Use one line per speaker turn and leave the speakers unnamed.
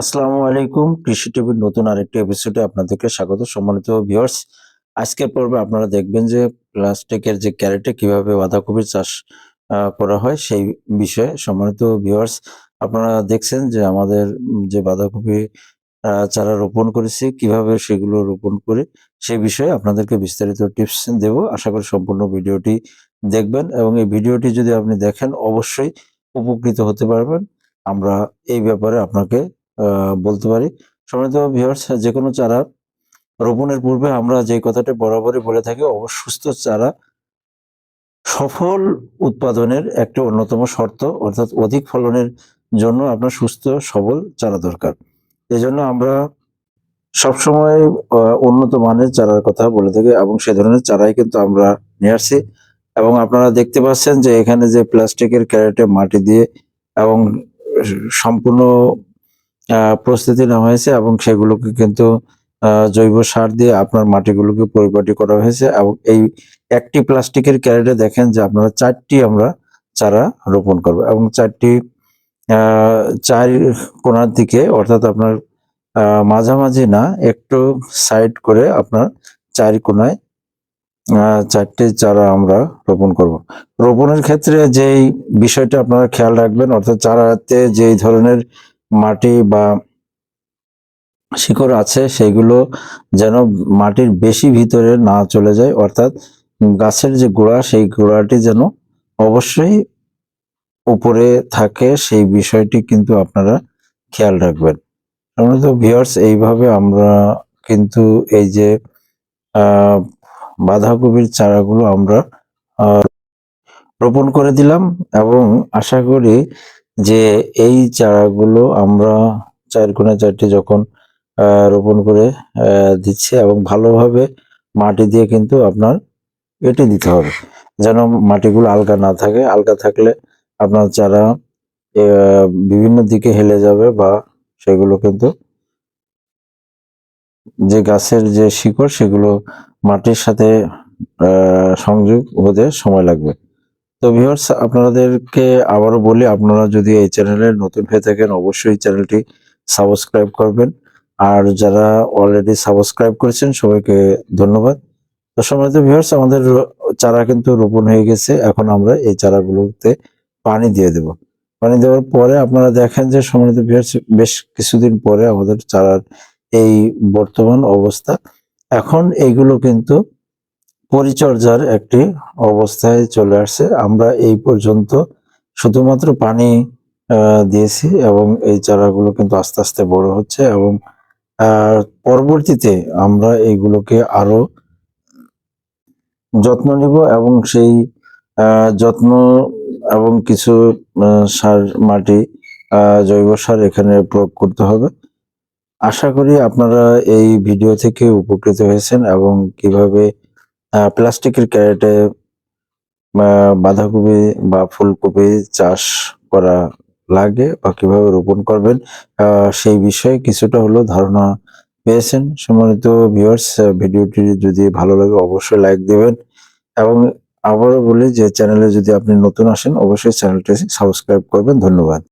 আসসালামু আলাইকুম। কৃষি টিভির নতুন আরেকটি এপিসোডে আপনাদেরকে স্বাগত সম্মানিত ভিউয়ার্স আজকের পর্বে আপনারা দেখবেন যে প্লাস্টিকের যে ক্যারেটে কীভাবে বাঁধাকপির চাষ করা হয় সেই বিষয়ে সম্মানিত ভিউয়ার্স আপনারা দেখছেন যে আমাদের যে বাঁধাকপি চারা রোপণ করেছি, কীভাবে সেগুলো রোপণ করে সেই বিষয়ে আপনাদেরকে বিস্তারিত টিপস দেব। আশা করি সম্পূর্ণ ভিডিওটি দেখবেন এবং এই ভিডিওটি যদি আপনি দেখেন, অবশ্যই উপকৃত হতে পারবেন। আমরা এই ব্যাপারে আপনাকে বলতে পারি। সম্মানিত ভিউয়ার্স যে কোনো চারা রোপণের পূর্বে আমরা যে কথাটা বরাবরই বলে থাকি অবসুস্থ চারা সফল উৎপাদনের একটা অন্যতম শর্ত, অর্থাৎ অধিক ফলনের জন্য আপনার সুস্থ, সবল চারা দরকার। এই জন্য আমরা সবসময় উন্নত মানের চারার কথা বলে থাকি এবং সে ধরনের চারাই কিন্তু আমরা নিয়ে আসছি এবং আপনারা দেখতে পাচ্ছেন যে এখানে যে প্লাস্টিকের ক্যারেটে মাটি দিয়ে এবং সম্পূর্ণ প্রস্তুতি নেওয়া হয়েছে এবং সেগুলোকে কিন্তু জৈব সার দিয়ে আপনার মাটিগুলোকে পরিপাটি করা হয়েছে এবং এই একটি প্লাস্টিকের ক্যারেটে দেখেন যে আপনারা চারটি আমরা চারা রোপণ করব এবং চারটি চার কোণার দিকে অর্থাৎ আপনার মাঝামাঝি না একটু সাইড করে আপনার চার আহ, চারটি চারা আমরা রোপণ করব। রোপণের ক্ষেত্রে যেই বিষয়টা আপনারা খেয়াল রাখবেন অর্থাৎ চারাতে যেই ধরনের মাটি বা শিকড় আছে, সেগুলো যেন মাটির বেশি ভিতরে না চলে যায়। অর্থাৎ গাছের যে গোড়া, সেই গোড়াটি যেন অবশ্যই উপরে থাকে, সেই বিষয়টি কিন্তু আপনারা খেয়াল রাখবেন। আমরা তো ভিউয়ার্স এইভাবে আমরা কিন্তু এই যে বাঁধাকপির চারাগুলো আমরা রোপণ করে দিলাম এবং আশা করি যে এই চারাগুলো আমরা চার কোণে চারটি যখন রোপণ করে দিচ্ছি এবং ভালোভাবে মাটি দিয়ে কিন্তু আপনার এঁটে দিতে হবে। যেন মাটিগুলো আলগা না থাকে। আলগা থাকলে আপনার চারা বিভিন্ন দিকে হেলে যাবে বা সেগুলো কিন্তু যে গাছের যে শিকড় সেগুলো মাটির সাথে সংযোগ হতে সময় লাগবে। তো ভিউয়ার্স আপনাদেরকে আবারও বলি, আপনারা যদি এই চ্যানেলে নতুন হয়ে থাকেন, অবশ্যই চ্যানেলটি সাবস্ক্রাইব করবেন। আর যারা অলরেডি সাবস্ক্রাইব করেছেন, সবাইকে ধন্যবাদ। তো সম্মানিত ভিউয়ার্স আমাদের চারা কিন্তু রোপণ হয়ে গেছে। এখন আমরা এই চারাগুলোতে পানি দিয়ে দেব। পানি দেওয়ার পরে আপনারা দেখেন যে, সম্মানিত ভিউয়ার্স বেশ কিছুদিন পরে আমাদের চারার এই বর্তমান অবস্থা। এখন এইগুলো কিন্তু পরিচর্যার একটি অবস্থায় চলে আসছে। আমরা এই পর্যন্ত শুধুমাত্র পানি দিয়েছি এবং এই চারাগুলো কিন্তু আস্তে আস্তে বড় হচ্ছে এবং পরবর্তীতে আমরা এইগুলোকে আরও যত্ন নিব এবং সেই যত্ন এবং কিছু সার, মাটি জৈব সার এখানে প্রয়োগ করতে হবে। আশা করি আপনারা এই ভিডিও থেকে উপকৃত হয়েছেন এবং কীভাবে প্লাস্টিকের ক্যারেটে বাঁধাকপি বা ফুলকপি চাষ করা লাগে বা কীভাবে রোপণ করবেন সেই বিষয়ে কিছুটা হলেও ধারণা পেয়েছেন। সম্মানিত ভিউয়ার্স ভিডিওটি যদি ভালো লাগে অবশ্যই লাইক দেবেন। এবং আবারও বলি যে চ্যানেলে যদি আপনি নতুন আসেন, অবশ্যই চ্যানেলটি সাবস্ক্রাইব করবেন। ধন্যবাদ।